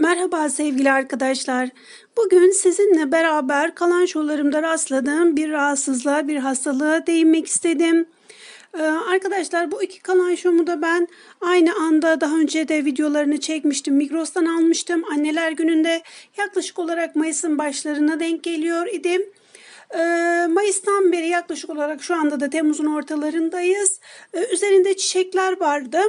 Merhaba sevgili arkadaşlar. Bugün sizinle beraber kalan şolarımda rastladığım bir rahatsızlığa, bir hastalığa değinmek istedim. Ee, arkadaşlar bu iki kalan şomu da ben aynı anda daha önce de videolarını çekmiştim. Migros'tan almıştım. Anneler gününde yaklaşık olarak Mayıs'ın başlarına denk geliyor idim. Ee, Mayıs'tan beri yaklaşık olarak şu anda da Temmuz'un ortalarındayız. Ee, üzerinde çiçekler vardı.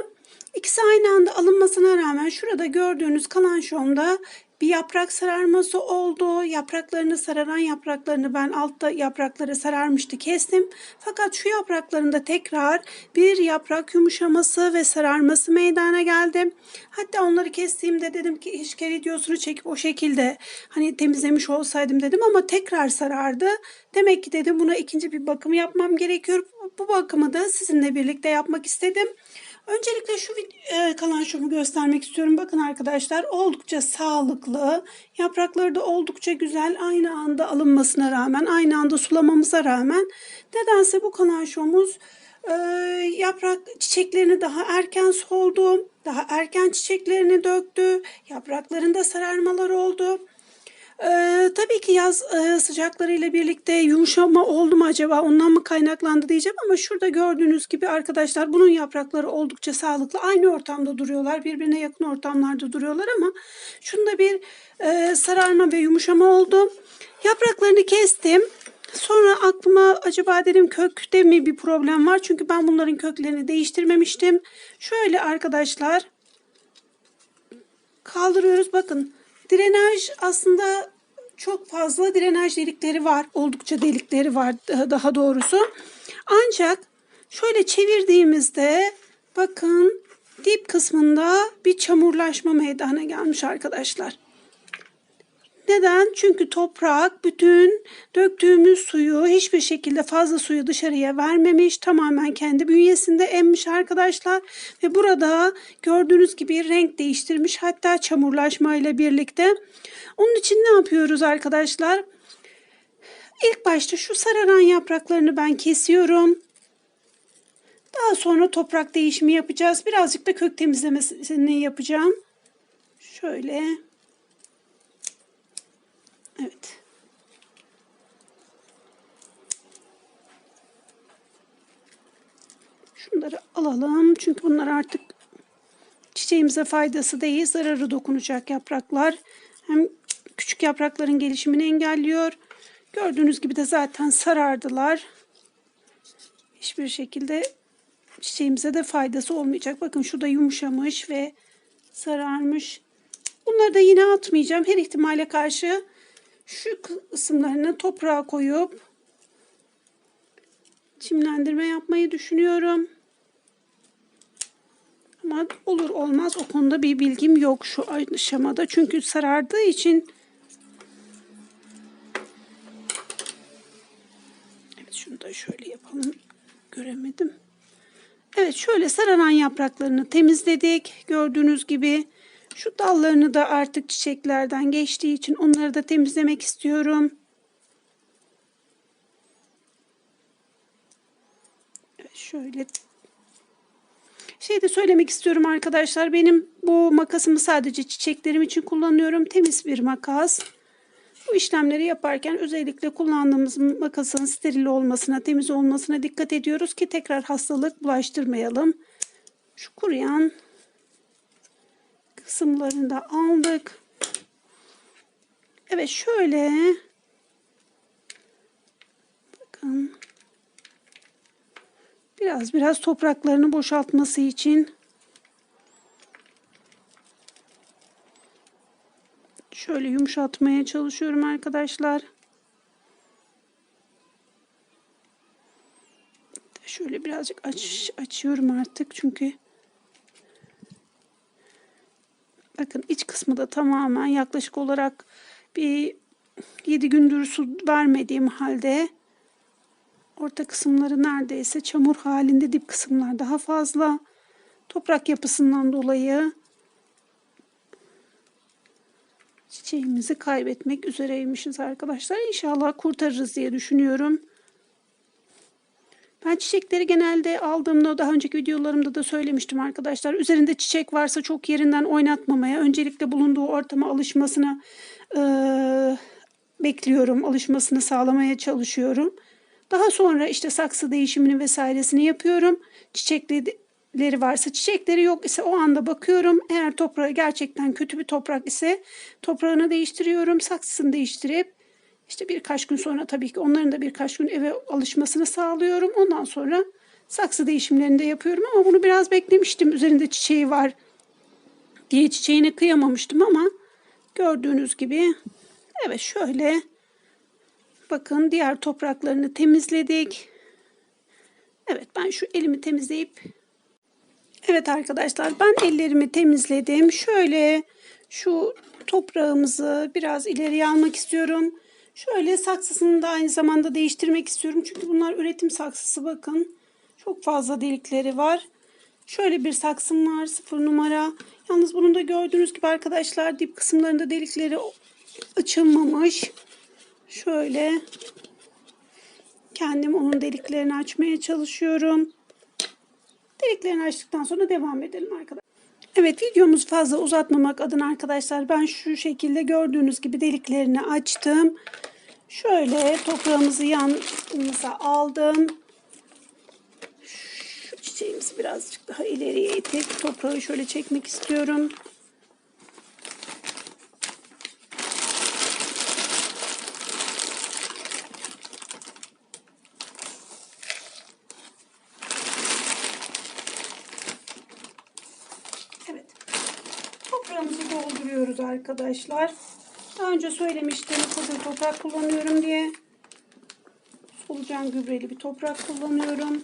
İkisi aynı anda alınmasına rağmen şurada gördüğünüz kalan şomda bir yaprak sararması oldu. Yapraklarını sararan yapraklarını ben altta yaprakları sararmıştı kestim. Fakat şu yapraklarında tekrar bir yaprak yumuşaması ve sararması meydana geldi. Hatta onları kestiğimde dedim ki keşke videosunu çekip o şekilde hani temizlemiş olsaydım dedim ama tekrar sarardı. Demek ki dedim buna ikinci bir bakım yapmam gerekiyor. Bu bakımı da sizinle birlikte yapmak istedim. Öncelikle şu e, kalan şumu göstermek istiyorum. Bakın arkadaşlar oldukça sağlıklı. Yaprakları da oldukça güzel. Aynı anda alınmasına rağmen, aynı anda sulamamıza rağmen nedense bu kalan şumuz e, yaprak çiçeklerini daha erken soldu. Daha erken çiçeklerini döktü. Yapraklarında sararmalar oldu. Ee, tabii ki yaz e, sıcaklarıyla birlikte yumuşama oldu mu acaba ondan mı kaynaklandı diyeceğim ama şurada gördüğünüz gibi arkadaşlar bunun yaprakları oldukça sağlıklı. Aynı ortamda duruyorlar birbirine yakın ortamlarda duruyorlar ama şunda bir e, sararma ve yumuşama oldu. Yapraklarını kestim. Sonra aklıma acaba dedim kökte mi bir problem var? Çünkü ben bunların köklerini değiştirmemiştim. Şöyle arkadaşlar kaldırıyoruz. Bakın Drenaj aslında çok fazla drenaj delikleri var. Oldukça delikleri var daha doğrusu. Ancak şöyle çevirdiğimizde bakın dip kısmında bir çamurlaşma meydana gelmiş arkadaşlar. Neden? Çünkü toprak bütün döktüğümüz suyu hiçbir şekilde fazla suyu dışarıya vermemiş. Tamamen kendi bünyesinde emmiş arkadaşlar. Ve burada gördüğünüz gibi renk değiştirmiş. Hatta çamurlaşma ile birlikte. Onun için ne yapıyoruz arkadaşlar? İlk başta şu sararan yapraklarını ben kesiyorum. Daha sonra toprak değişimi yapacağız. Birazcık da kök temizlemesini yapacağım. Şöyle. Evet. Şunları alalım. Çünkü bunlar artık çiçeğimize faydası değil. Zararı dokunacak yapraklar. Hem küçük yaprakların gelişimini engelliyor. Gördüğünüz gibi de zaten sarardılar. Hiçbir şekilde çiçeğimize de faydası olmayacak. Bakın şurada yumuşamış ve sararmış. Bunları da yine atmayacağım. Her ihtimale karşı şu kısımlarını toprağa koyup çimlendirme yapmayı düşünüyorum. Ama olur olmaz o konuda bir bilgim yok şu aşamada. Çünkü sarardığı için Evet şunu da şöyle yapalım. Göremedim. Evet şöyle sararan yapraklarını temizledik. Gördüğünüz gibi şu dallarını da artık çiçeklerden geçtiği için onları da temizlemek istiyorum. Şöyle şey de söylemek istiyorum arkadaşlar. Benim bu makasımı sadece çiçeklerim için kullanıyorum. Temiz bir makas. Bu işlemleri yaparken özellikle kullandığımız makasın steril olmasına, temiz olmasına dikkat ediyoruz ki tekrar hastalık bulaştırmayalım. Şu kuruyan kısımlarını da aldık. Evet şöyle bakın biraz biraz topraklarını boşaltması için şöyle yumuşatmaya çalışıyorum arkadaşlar. Şöyle birazcık aç, açıyorum artık çünkü Bakın iç kısmı da tamamen yaklaşık olarak bir 7 gündür su vermediğim halde orta kısımları neredeyse çamur halinde dip kısımlar daha fazla. Toprak yapısından dolayı çiçeğimizi kaybetmek üzereymişiz arkadaşlar. İnşallah kurtarırız diye düşünüyorum. Ben çiçekleri genelde aldığımda daha önceki videolarımda da söylemiştim arkadaşlar. Üzerinde çiçek varsa çok yerinden oynatmamaya, öncelikle bulunduğu ortama alışmasını eee, bekliyorum. Alışmasını sağlamaya çalışıyorum. Daha sonra işte saksı değişimini vesairesini yapıyorum. Çiçekleri varsa çiçekleri yok ise o anda bakıyorum. Eğer toprağı gerçekten kötü bir toprak ise toprağını değiştiriyorum. Saksısını değiştirip işte birkaç gün sonra tabii ki onların da birkaç gün eve alışmasını sağlıyorum. Ondan sonra saksı değişimlerini de yapıyorum ama bunu biraz beklemiştim. Üzerinde çiçeği var diye çiçeğine kıyamamıştım ama gördüğünüz gibi evet şöyle bakın diğer topraklarını temizledik. Evet ben şu elimi temizleyip Evet arkadaşlar ben ellerimi temizledim. Şöyle şu toprağımızı biraz ileriye almak istiyorum. Şöyle saksısını da aynı zamanda değiştirmek istiyorum. Çünkü bunlar üretim saksısı bakın. Çok fazla delikleri var. Şöyle bir saksım var sıfır numara. Yalnız bunun da gördüğünüz gibi arkadaşlar dip kısımlarında delikleri açılmamış. Şöyle kendim onun deliklerini açmaya çalışıyorum. Deliklerini açtıktan sonra devam edelim arkadaşlar. Evet videomuzu fazla uzatmamak adına arkadaşlar ben şu şekilde gördüğünüz gibi deliklerini açtım. Şöyle toprağımızı yanımıza aldım. Şu çiçeğimizi birazcık daha ileriye itip toprağı şöyle çekmek istiyorum. Evet. Toprağımızı dolduruyoruz arkadaşlar. Daha önce söylemiştim hazır toprak kullanıyorum diye. Solucan gübreli bir toprak kullanıyorum.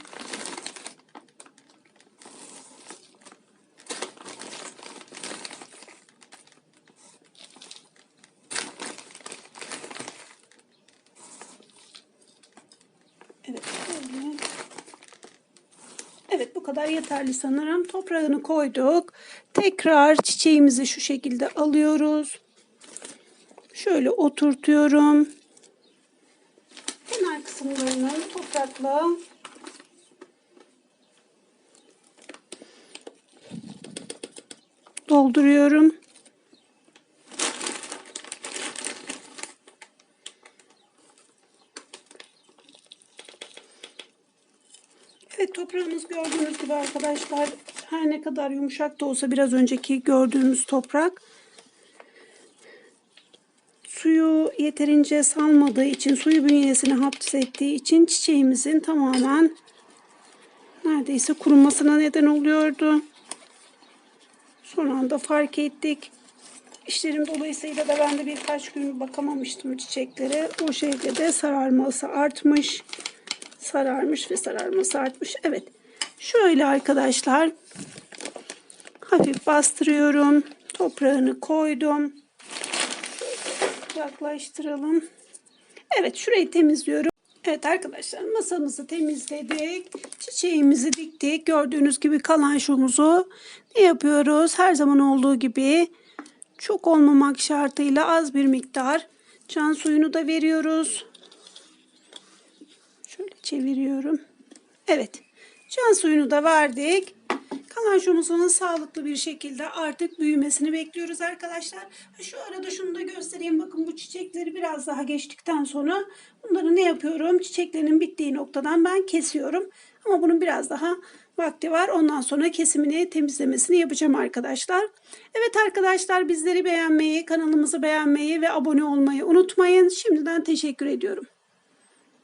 Evet. Evet bu kadar yeterli sanırım. Toprağını koyduk. Tekrar çiçeğimizi şu şekilde alıyoruz. Şöyle oturtuyorum. Kenar kısımlarını toprakla dolduruyorum. Evet toprağımız gördüğünüz gibi arkadaşlar her ne kadar yumuşak da olsa biraz önceki gördüğümüz toprak suyu yeterince salmadığı için suyu bünyesine hapsettiği için çiçeğimizin tamamen neredeyse kurumasına neden oluyordu. Son anda fark ettik. İşlerim dolayısıyla da ben de birkaç gün bakamamıştım çiçeklere. O şeyde de sararması artmış sararmış ve sararması artmış. Evet. Şöyle arkadaşlar hafif bastırıyorum. Toprağını koydum. Yaklaştıralım. Evet şurayı temizliyorum. Evet arkadaşlar masamızı temizledik. Çiçeğimizi diktik. Gördüğünüz gibi kalan şumuzu ne yapıyoruz? Her zaman olduğu gibi çok olmamak şartıyla az bir miktar can suyunu da veriyoruz. Şöyle çeviriyorum. Evet. Can suyunu da verdik. Kalan şumuzun sağlıklı bir şekilde artık büyümesini bekliyoruz arkadaşlar. Şu arada şunu da göstereyim. Bakın bu çiçekleri biraz daha geçtikten sonra bunları ne yapıyorum? Çiçeklerin bittiği noktadan ben kesiyorum. Ama bunun biraz daha vakti var. Ondan sonra kesimini, temizlemesini yapacağım arkadaşlar. Evet arkadaşlar bizleri beğenmeyi, kanalımızı beğenmeyi ve abone olmayı unutmayın. Şimdiden teşekkür ediyorum.